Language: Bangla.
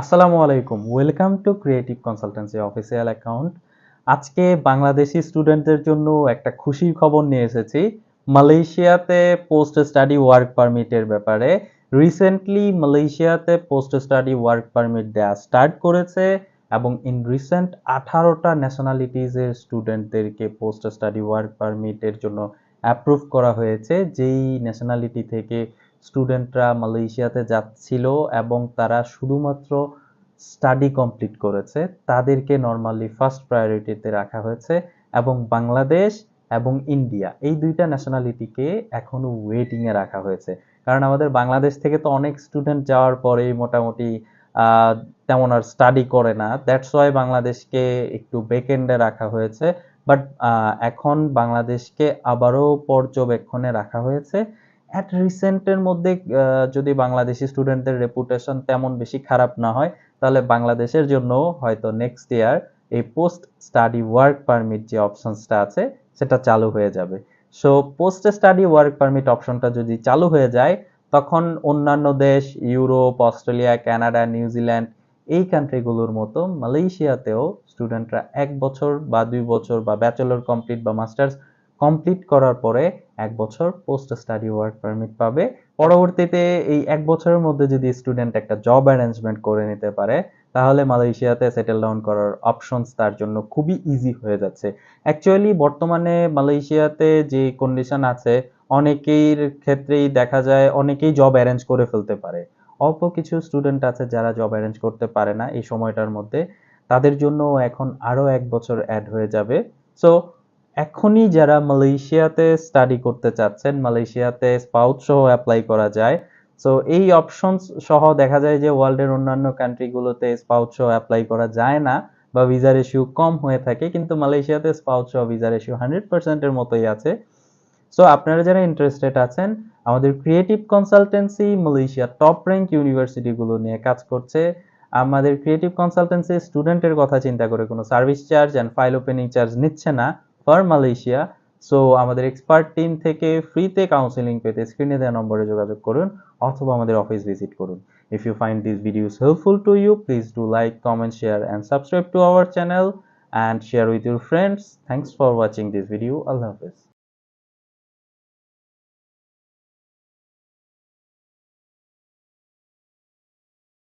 আসসালামু আলাইকুম। Welcome to creative consultancy official account আজকে বাংলাদেশি স্টুডেন্টদের জন্য একটা খুশির খবর নিয়ে এসেছি। মালয়েশিয়াতে পোস্ট স্টাডি ওয়ার্ক পারমিটের ব্যাপারে। রিসেন্টলি মালয়েশিয়াতে পোস্ট স্টাডি ওয়ার্ক পারমিট দেওয়া স্টার্ট করেছে এবং ইন রিসেন্ট আঠারোটা ন্যাশনালিটিজের স্টুডেন্টদেরকে পোস্ট স্টাডি ওয়ার্ক পারমিটের জন্য অ্যাপ্রুভ করা হয়েছে। যেই ন্যাশনালিটি থেকে স্টুডেন্টরা মালয়েশিয়াতে যাচ্ছিল এবং তারা শুধুমাত্র স্টাডি কমপ্লিট করেছে। তাদেরকে নর্মালি ফার্স্ট প্রায়োরিটিতে রাখা হয়েছে এবং বাংলাদেশ এবং ইন্ডিয়া এই দুইটা ন্যাশনালিটিকে এখনও ওয়েটিংয়ে রাখা হয়েছে। কারণ আমাদের বাংলাদেশ থেকে তো অনেক স্টুডেন্ট যাওয়ার পরেই মোটামুটি তেমন আর স্টাডি করে না। দ্যাটস ওয়াই বাংলাদেশকে একটু বেকেন্ডে রাখা হয়েছে। বাট এখন বাংলাদেশকে আবারও পর্যবেক্ষণে রাখা হয়েছে। অ্যাট রিসেন্টের মধ্যে যদি বাংলাদেশি স্টুডেন্টদের রেপুটেশন তেমন বেশি খারাপ না হয়, তাহলে বাংলাদেশের জন্য হয়তো নেক্সট ইয়ার এই পোস্ট স্টাডি ওয়ার্ক পারমিট যে অপশনসটা আছে, সেটা চালু হয়ে যাবে। So post study work permit অপশনটা যদি চালু হয়ে যায়, তখন অন্যান্য দেশ ইউরোপ অস্ট্রেলিয়া কানাডা নিউজিল্যান্ড এই কান্ট্রিগুলোর মতো মালয়েশিয়াতেও স্টুডেন্টরা এক বছর বা দুই বছর বা ব্যাচেলর কমপ্লিট বা মাস্টার্স কমপ্লিট করার পরে এক বছর পোস্ট স্টাডি ওয়ার্ক পারমিট পাবে। পরবর্তীতে এই এক বছরের মধ্যে যদি স্টুডেন্ট একটা জব অ্যারেঞ্জমেন্ট করে নিতে পারে, তাহলে মালয়েশিয়াতে সেটেল ডাউন করার অপশনস তার জন্য খুবই ইজি হয়ে যাচ্ছে। অ্যাকচুয়ালি বর্তমানে মালয়েশিয়াতে যে কন্ডিশন আছে, অনেকের ক্ষেত্রেই দেখা যায় অনেকেই জব অ্যারেঞ্জ করে ফেলতে পারে। অল্প কিছু স্টুডেন্ট আছে যারা জব অ্যারেঞ্জ করতে পারে না এই সময়টার মধ্যে। তাদের জন্য এখন আরও এক বছর অ্যাড হয়ে যাবে। সো এখনই যারা মালয়েশিয়াতে স্টাডি করতে চাচ্ছেন, মালয়েশিয়াতে স্পাউট সহ অ্যাপ্লাই করা যায়। সো এই অপশনস সহ দেখা যায় যে ওয়ার্ল্ডের অন্যান্য কান্ট্রিগুলোতে স্পাউট সহ অ্যাপ্লাই করা যায় না বা ভিসা রেশিও কম হয়ে থাকে, কিন্তু মালয়েশিয়াতে স্পাউট সহ ভিসা রেশিও হান্ড্রেড পার্সেন্টের মতোই আছে। সো আপনারা যারা ইন্টারেস্টেড আছেন, আমাদের creative consultancy Malaysia top rank ইউনিভার্সিটিগুলো নিয়ে কাজ করছে। আমাদের ক্রিয়েটিভ কনসালটেন্সি স্টুডেন্টের কথা চিন্তা করে কোনো service charge and file opening charge নিচ্ছে না। ফর মালয়েশিয়া সো আমাদের এক্সপার্ট টিম থেকে ফ্রিতে কাউন্সেলিং পেতে স্ক্রিনে দেওয়া নম্বরে যোগাযোগ করুন অথবা আমাদের অফিস ভিজিট করুন। If you find this videos helpful to you please do like comment share and subscribe to our channel and share with your friends thanks for watching this video Allah Hafiz.